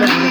Let's make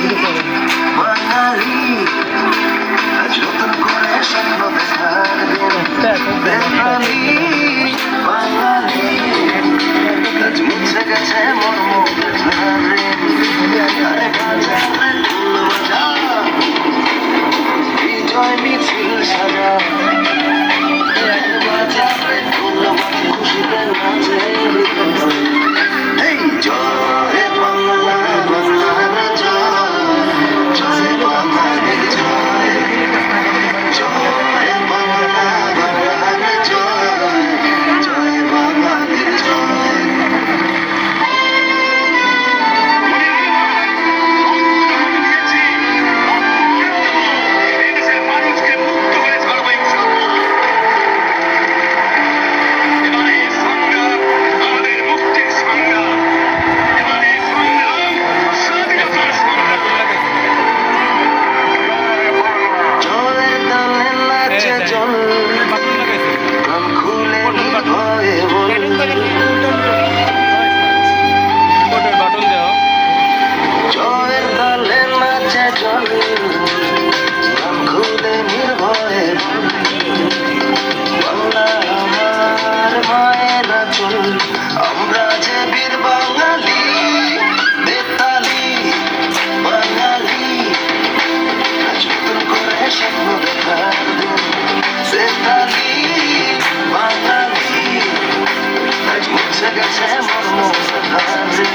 মুছে গেছে মর্ম দেখার দিন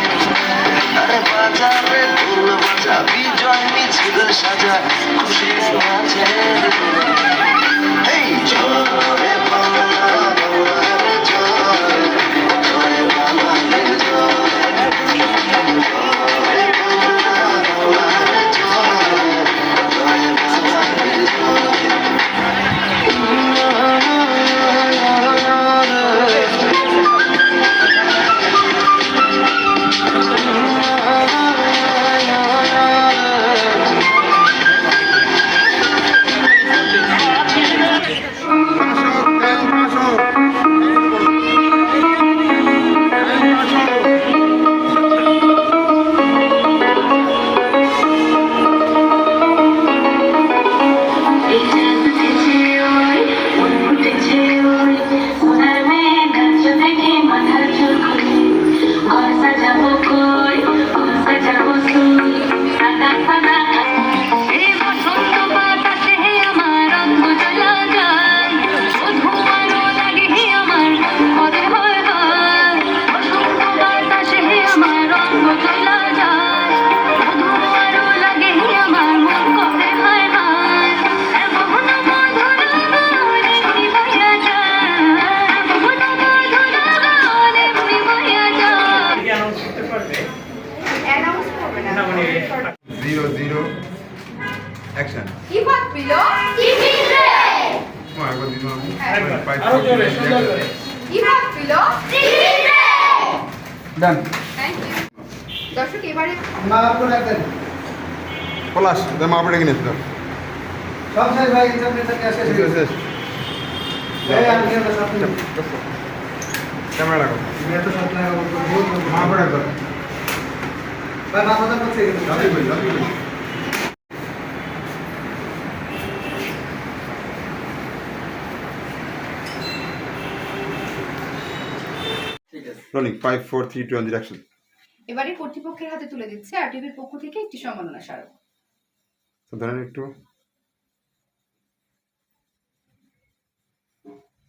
আরে বাজারে ঢোল বাজা বিজয় মিছিল সাজা খুশি আছে জিরো জিরো অ্যাকশন ইভাত পেল টিভিতে একবার দিন আমি একবার। ফাইভ আরও জোরে, সুন্দর করে। ইভাত পেল টিভিতে ডান থ্যাংক ইউ দর্শক এবারে পলাশ তোর মা পড়ে কিনেছিল সব শেষ ভাই ইন্টারনেট থেকে শেষ হয়ে গেছে এই আমি কেন সব ক্যামেরা রাখো। এত সব লাগা বহুত মা পড়ে কর ভাই মাথা করছে rolling five four three two one direction এবারে কর্তৃপক্ষের হাতে তুলে দিচ্ছে আর টিভির পক্ষ থেকে একটি সম্মাননা স্মারক। তো ধরেন একটু।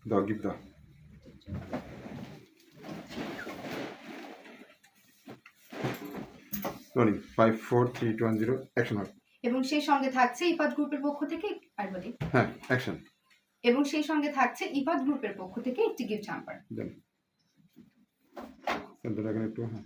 দাও গিফট দাও। Rolling five four three two one zero action হবে এবং সেই সঙ্গে থাকছে ইপাদ গ্রুপের পক্ষ থেকে আর বলি। হ্যাঁ অ্যাকশন এবং সেই সঙ্গে থাকছে ইপাদ গ্রুপের পক্ষ থেকে একটি গিফট হ্যাম্পার দেন সেন্টার এখানে একটু হ্যাঁ।